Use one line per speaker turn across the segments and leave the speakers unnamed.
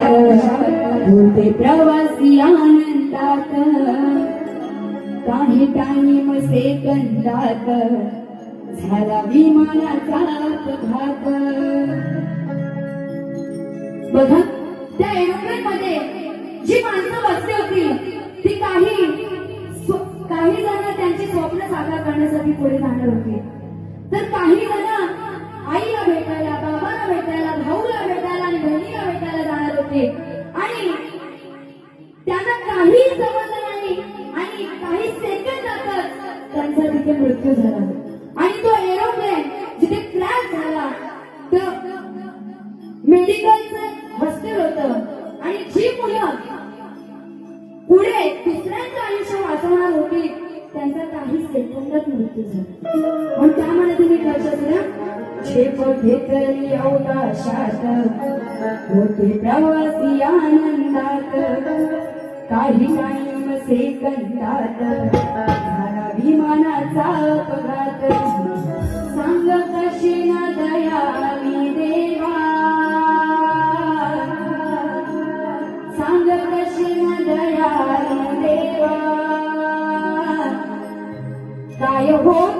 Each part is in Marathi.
होते प्रवासी आनंदात. काही टाईम सेकंदात झाला विमानाचा अपघात. बघा त्या एरोप्लेन मध्ये जी माणसं बसली होती ती काही काही जण त्यांची स्वप्न साकार करण्यासाठी पुढे जाणार होते. तर काही जण आईला भेटायला आता भेटायला भाऊला भेटायला आणि बहिणीला भेटायला होते. आणि त्यांना काही समजलं नाही. आणि काही सेकंदातच त्यांचा तिथे मृत्यू झाला. आणि तो एरोप्लेन जिथे क्रॅश झाला तर मेडिकलचं हॉस्टेल होत. आणि जी मुलं पुढे दुसऱ्यांचं आयुष्य वाचवणार होती त्यांचा काही सेकंदात मृत्यू झाला. पण त्यामध्ये तुम्ही कळत ना क्षेप घेतली अवकाशात. होते प्रवासी आनंदात. काही टाईम सेकंदात. झाला विमानाचा अपघात. सांग कशी ना दयावी देवा. सांग कशी ना दयावी देवा. काय होत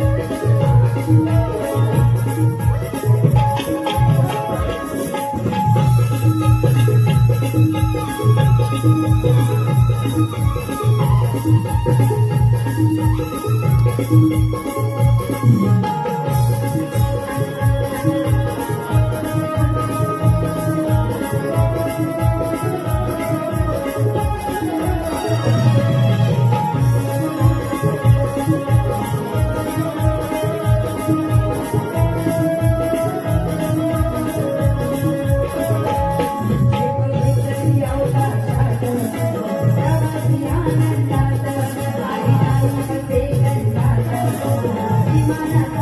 Thank you. Thank you.